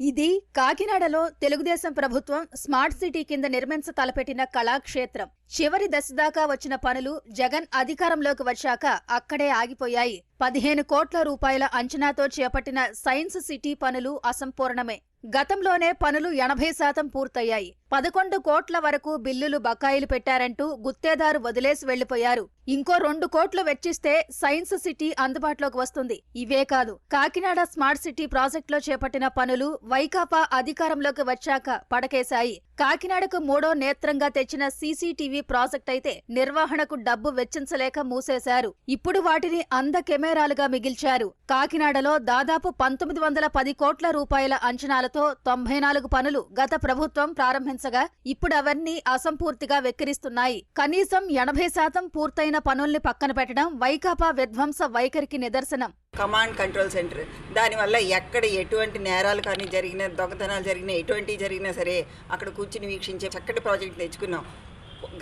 ఇది కాకినాడలో తెలుగుదేశం ప్రభుత్వం స్మార్ట్ సిటీ కింద నిర్మించ తలపెట్టిన కళాక్షేత్రం. చివరి దశ దాకా వచ్చిన పనులు జగన్ అధికారంలోకి వచ్చాక అక్కడే ఆగిపోయాయి. పదిహేను కోట్ల రూపాయల అంచనాతో చేపట్టిన సైన్స్ సిటీ పనులు అసంపూర్ణమే. గతంలోనే పనులు ఎనభై శాతం పూర్తయ్యాయి. పదకొండు కోట్ల వరకు బిల్లులు బకాయిలు పెట్టారంటూ గుత్తేదారు వదిలేసి వెళ్ళిపోయారు ఇంకో రెండు కోట్లు వెచ్చిస్తే సైన్స్ సిటీ అందుబాటులోకి వస్తుంది. ఇవే కాదు కాకినాడ స్మార్ట్ సిటీ ప్రాజెక్టులో చేపట్టిన పనులు వైకాపా అధికారంలోకి వచ్చాక పడకేశాయి. కాకినాడకు మూడో నేత్రంగా తెచ్చిన సీసీటీవీ ప్రాజెక్ట్ అయితే నిర్వహణకు డబ్బు వెచ్చించలేక మూసేశారు. ఇప్పుడు వాటిని అంద కెమెరాలుగా మిగిల్చారు. కాకినాడలో దాదాపు పంతొమ్మిది వందల పది కోట్ల రూపాయల అంచనాలతో తొంభై నాలుగు పనులు గత ప్రభుత్వం ప్రారంభించగా ఇప్పుడు అవన్నీ అసంపూర్తిగా వెక్కిరిస్తున్నాయి. కనీసం ఎనభై శాతం పూర్తయిన పనుల్ని పక్కన పెట్టడం వైకాపా విధ్వంస వైఖరికి నిదర్శనం. Command control centre. దానివల్ల ఎక్కడ ఎటువంటి నేరాలు కానీ జరిగిన దొంగతనాలు జరిగినా ఎటువంటివి జరిగినా సరే అక్కడ కూర్చుని వీక్షించే చక్కటి ప్రాజెక్ట్ తెచ్చుకున్నాం.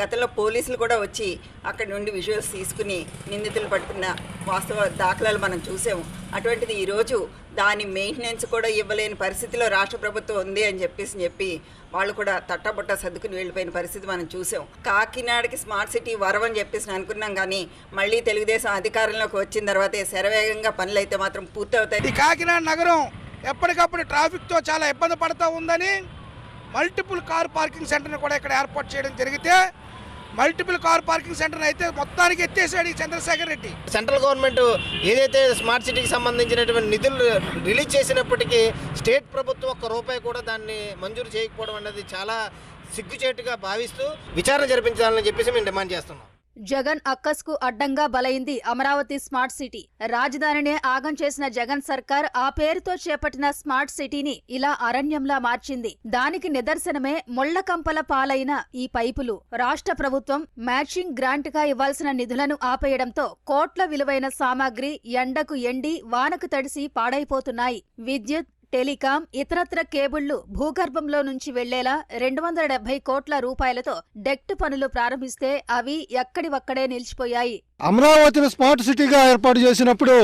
గతంలో పోలీసులు కూడా వచ్చి అక్కడి నుండి విజువల్స్ తీసుకుని నిందితులు పడుతున్న వాస్తవ దాఖలాలు మనం చూసాము. అటువంటిది ఈరోజు దాని మెయింటెనెన్స్ కూడా ఇవ్వలేని పరిస్థితిలో రాష్ట్ర ప్రభుత్వం ఉంది అని చెప్పేసి చెప్పి వాళ్ళు కూడా తట్టబుట్ట సర్దుకుని వెళ్ళిపోయిన పరిస్థితి మనం చూసాం. కాకినాడకి స్మార్ట్ సిటీ వరం అని చెప్పేసి అనుకున్నాం కానీ మళ్ళీ తెలుగుదేశం అధికారంలోకి వచ్చిన తర్వాతే శరవేగంగా పనులు అయితే మాత్రం పూర్తవుతాయి. కాకినాడ నగరం ఎప్పటికప్పుడు ట్రాఫిక్తో చాలా ఇబ్బంది పడుతూ ఉందని మల్టిపుల్ కార్ పార్కింగ్ సెంటర్ని కూడా ఇక్కడ ఏర్పాటు చేయడం జరిగితే మల్టిపుల్ కార్ పార్కింగ్ సెంటర్ అయితే మొత్తానికి ఎత్తేసాడు ఈ చంద్రశేఖర్ రెడ్డి. సెంట్రల్ గవర్నమెంట్ ఏదైతే స్మార్ట్ సిటీకి సంబంధించినటువంటి నిధులు రిలీజ్ చేసినప్పటికీ స్టేట్ ప్రభుత్వం ఒక్క రూపాయి కూడా దాన్ని మంజూరు చేయకపోవడం అనేది చాలా సిగ్గుచేటుగా భావిస్తూ విచారణ జరిపించాలని చెప్పేసి మేము డిమాండ్ చేస్తున్నాం. జగన్ అక్కస్కు అడ్డంగా బలైంది అమరావతి స్మార్ట్ సిటీ. రాజధానినే ఆగం చేసిన జగన్ సర్కార్ ఆ పేరుతో చేపట్టిన స్మార్ట్ సిటీని ఇలా అరణ్యంలా మార్చింది. దానికి నిదర్శనమే ముళ్ళకంపల పాలైన ఈ పైపులు. రాష్ట్ర ప్రభుత్వం మ్యాచింగ్ గ్రాంట్గా ఇవ్వాల్సిన నిధులను ఆపేయడంతో కోట్ల విలువైన సామాగ్రి ఎండకు ఎండి వానకు తడిసి పాడైపోతున్నాయి. విద్యుత్ టెలికాం ఇతరత్ర కేబుళ్ళు భూగర్భంలో నుంచి వెళ్ళేలా రెండు వందల డెబ్బై కోట్ల రూపాయలతో డెక్ట్ పనులు ప్రారంభిస్తే అవి ఎక్కడివక్కడే నిలిచిపోయాయి. అమరావతిని స్మార్ట్ సిటీగా ఏర్పాటు చేసినప్పుడు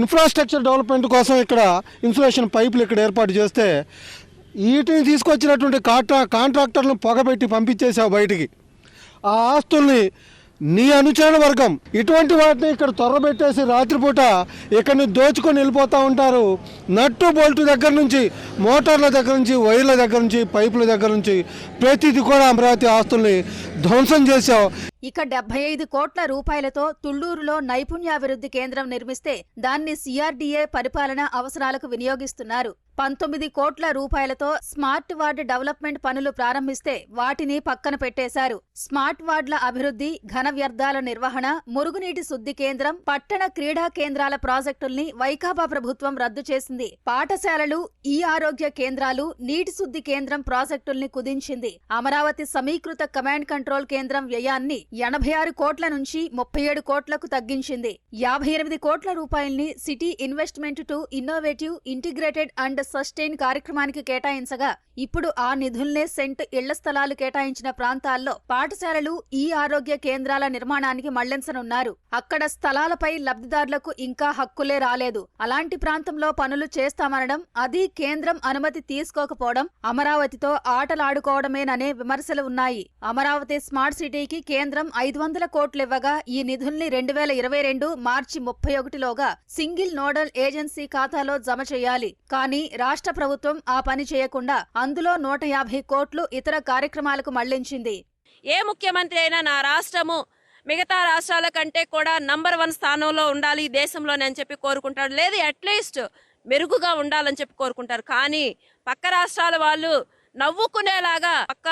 ఇన్ఫ్రాస్ట్రక్చర్ డెవలప్మెంట్ కోసం ఇక్కడ ఇన్సులేషన్ పైపులు ఇక్కడ ఏర్పాటు చేస్తే వీటిని తీసుకొచ్చినటువంటి కాంట్రా కాంట్రాక్టర్లను పొగబెట్టి పంపించేసావు బయటికి. ఆ ఆస్తుల్ని నీ అనుచరణ వర్గం. ఇటువంటి వాటిని ఇక్కడ తొర్రబెట్టేసి రాత్రిపూట ఇక్కడిని దోచుకొని వెళ్ళిపోతూ ఉంటారు. నట్టు బోల్టు దగ్గర నుంచి మోటార్ల దగ్గర నుంచి వైర్ల దగ్గర నుంచి పైపుల దగ్గర నుంచి ప్రతిది కూడా అమరావతి ఆస్తుల్ని ధ్వంసం చేశావు. ఇక డెబ్బై ఐదు కోట్ల రూపాయలతో తుళ్ళూరులో నైపుణ్యాభివృద్ధి కేంద్రం నిర్మిస్తే దాన్ని సిఆర్డీఏ పరిపాలన అవసరాలకు వినియోగిస్తున్నారు. పంతొమ్మిది కోట్ల రూపాయలతో స్మార్ట్ వార్డ్ డెవలప్మెంట్ పనులు ప్రారంభిస్తే వాటిని పక్కన పెట్టేశారు. స్మార్ట్ వార్డుల అభివృద్ధి ఘన వ్యర్థాల నిర్వహణ మురుగునీటి శుద్ధి కేంద్రం పట్టణ క్రీడా కేంద్రాల ప్రాజెక్టుల్ని వైకాపా ప్రభుత్వం రద్దు చేసింది. పాఠశాలలు ఈ ఆరోగ్య కేంద్రాలు నీటి శుద్ధి కేంద్రం ప్రాజెక్టుల్ని కుదించింది. అమరావతి సమీకృత కమాండ్ కంట్రోల్ కేంద్రం వ్యయాన్ని ఎనభై ఆరు కోట్ల నుంచి ముప్పై ఏడు కోట్లకు తగ్గించింది. యాభై ఎనిమిది కోట్ల రూపాయల్ని city investment to innovative integrated and sustain కార్యక్రమానికి కేటాయించగా ఇప్పుడు ఆ నిధుల్నే సెంట్ ఇళ్ళ స్థలాలు కేటాయించిన ప్రాంతాల్లో పాఠశాలలు ఈ ఆరోగ్య కేంద్రాల నిర్మాణానికి మళ్ళించనున్నారు. అక్కడ స్థలాలపై లబ్ధిదారులకు ఇంకా హక్కులే రాలేదు. అలాంటి ప్రాంతంలో పనులు చేస్తామనడం అది కేంద్రం అనుమతి తీసుకోకపోవడం అమరావతితో ఆటలాడుకోవడమేననే విమర్శలు ఉన్నాయి. అమరావతి స్మార్ట్ సిటీకి కేంద్రం ఐదు వందల కోట్లివ్వగా ఈ నిధుల్ని రెండు వేల ఇరవై రెండు మార్చి ముప్పై ఒకటిలోగా సింగిల్ నోడల్ ఏజెన్సీ ఖాతాలో జమ చేయాలి. కానీ రాష్ట్ర ప్రభుత్వం ఆ పని చేయకుండా అందులో నూట యాభై కోట్లు ఇతర కార్యక్రమాలకు మళ్ళించింది. ఏ ముఖ్యమంత్రి అయినా నా రాష్ట్రము మిగతా రాష్ట్రాల కంటే కూడా నంబర్ వన్ స్థానంలో ఉండాలి దేశంలోనే అని చెప్పి కోరుకుంటాడు. లేదు అట్లీస్ట్ మెరుగుగా ఉండాలని చెప్పి కోరుకుంటారు. కానీ పక్క రాష్ట్రాల వాళ్ళు నవ్వుకునేలాగా పక్క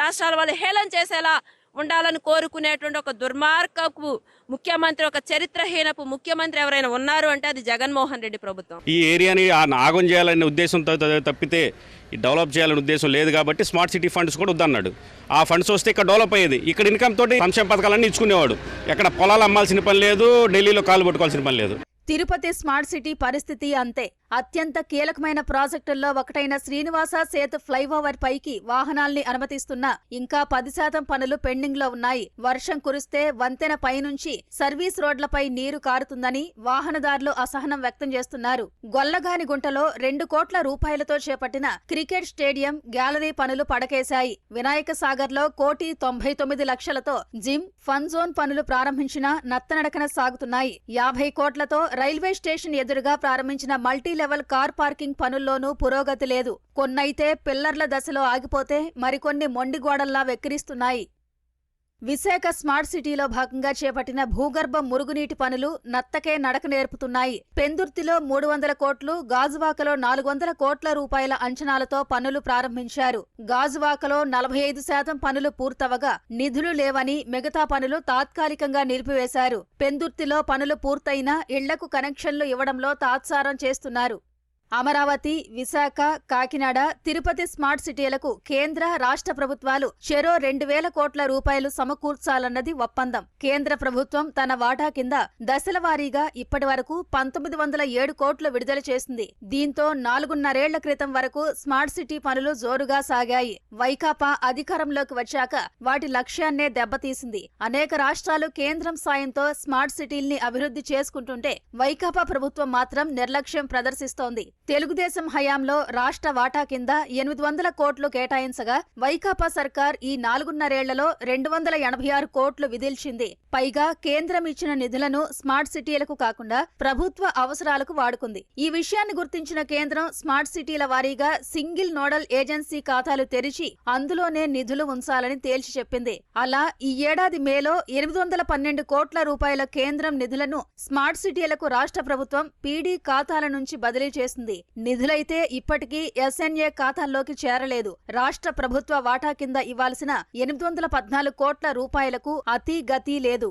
రాష్ట్రాల వాళ్ళు హేళన చేసేలా ఉండాలని కోరుకునేటువంటి ఒక దుర్మార్గపు ముఖ్యమంత్రి ఒక చరిత్రహీనపు ముఖ్యమంత్రి ఎవరైనా ఉన్నారు అంటే అది జగన్మోహన్ రెడ్డి ప్రభుత్వం. ఈ ఏరియాని ఆ నాగం చేయాలనే ఉద్దేశంతో త- తప్పితే ఈ డెవలప్ చేయాలనే ఉద్దేశం లేదు కాబట్టి స్మార్ట్ సిటీ ఫండ్స్ కూడా వద్దన్నాడు. ఆ ఫండ్స్ వస్తే ఇక్కడ డెవలప్ అయ్యేది. ఇక్కడ ఇన్కమ్ తోటి సంక్షేమ పథకాలన్నీ ఇచ్చుకునేవాడు. ఎక్కడ పొలాలు అమ్మాల్సిన పని లేదు ఢిల్లీలో కాలు పట్టుకోవాల్సిన పని లేదు. తిరుపతి స్మార్ట్ సిటీ పరిస్థితి అంతే. అత్యంత కీలకమైన ప్రాజెక్టుల్లో ఒకటైన శ్రీనివాస సేతు ఫ్లైఓవర్ పైకి వాహనాల్ని అనుమతిస్తున్నా ఇంకా పది శాతం పనులు పెండింగ్లో ఉన్నాయి. వర్షం కురిస్తే వంతెన పైనుంచి సర్వీస్ రోడ్లపై నీరు కారుతుందని వాహనదారులు అసహనం వ్యక్తం చేస్తున్నారు. గొల్లగానిగుంటలో రెండు కోట్ల రూపాయలతో చేపట్టిన క్రికెట్ స్టేడియం గ్యాలరీ పనులు పడకేశాయి. వినాయక సాగర్లో కోటి తొంభై తొమ్మిది లక్షలతో జిమ్ ఫన్ జోన్ పనులు ప్రారంభించిన నత్తనడకన సాగుతున్నాయి. యాభై కోట్లతో రైల్వే స్టేషన్ ఎదురుగా ప్రారంభించిన మల్టీ లెవెల్ కార్ పార్కింగ్ పనుల్లోనూ పురోగతి లేదు. కొన్నైతే పిల్లర్ల దశలో ఆగిపోతే మరికొన్ని మొండిగోడల్లా వెక్కిరిస్తున్నాయి. విశాఖ స్మార్ట్ సిటీలో భాగంగా చేపట్టిన భూగర్భ మురుగునీటి పనులు నత్తకే నడక నేర్పుతున్నాయి. పెందుర్తిలో మూడు వందల కోట్లు గాజువాకలో నాలుగు వందల కోట్ల రూపాయల అంచనాలతో పనులు ప్రారంభించారు. గాజువాకలో నలభై ఐదు శాతం పనులు పూర్తవగా నిధులు లేవని మిగతా పనులు తాత్కాలికంగా నిలిపివేశారు. పెందుర్తిలో పనులు పూర్తయినా ఇళ్ళకు కనెక్షన్లు ఇవ్వడంలో తాత్సారం చేస్తున్నారు. అమరావతి విశాఖ కాకినాడ తిరుపతి స్మార్ట్ సిటీలకు కేంద్ర రాష్ట్ర ప్రభుత్వాలు చెరో రెండు వేల కోట్ల రూపాయలు సమకూర్చాలన్నది ఒప్పందం. కేంద్ర ప్రభుత్వం తన వాటా కింద దశల వారీగా ఇప్పటి వరకు పంతొమ్మిది వందల ఏడు కోట్లు విడుదల చేసింది. దీంతో నాలుగున్నరేళ్ళ క్రితం వరకు స్మార్ట్ సిటీ పనులు జోరుగా సాగాయి. వైకాపా అధికారంలోకి వచ్చాక వాటి లక్ష్యాన్నే దెబ్బతీసింది. అనేక రాష్ట్రాలు కేంద్రం సాయంతో స్మార్ట్ సిటీల్ని అభివృద్ధి చేసుకుంటుంటే వైకాపా ప్రభుత్వం మాత్రం నిర్లక్ష్యం ప్రదర్శిస్తోంది. తెలుగుదేశం హయాంలో రాష్ట్ర వాటా కింద ఎనిమిది వందల కోట్లు కేటాయించగా వైకాపా సర్కార్ ఈ నాలుగున్నరేళ్ళలో రెండు వందల ఎనభై ఆరు కోట్లు విధిల్చింది. పైగా కేంద్రం ఇచ్చిన నిధులను స్మార్ట్ సిటీలకు కాకుండా ప్రభుత్వ అవసరాలకు వాడుకుంది. ఈ విషయాన్ని గుర్తించిన కేంద్రం స్మార్ట్ సిటీల వారీగా సింగిల్ నోడల్ ఏజెన్సీ ఖాతాలు తెరిచి అందులోనే నిధులు ఉంచాలని తేల్చి చెప్పింది. అలా ఈ ఏడాది మేలో ఎనిమిది వందల పన్నెండు కోట్ల రూపాయల కేంద్రం నిధులను స్మార్ట్ సిటీలకు రాష్ట్ర ప్రభుత్వం పీడీ ఖాతాల నుంచి బదిలీ చేసింది. చేసింది నిధులైతే ఇప్పటికీ ఎస్ఎన్ఏ ఖాతాల్లోకి చేరలేదు. రాష్ట్ర ప్రభుత్వ వాటా కింద ఇవ్వాల్సిన ఎనిమిది వందల పద్నాలుగు కోట్ల రూపాయలకు అతి గతి లేదు.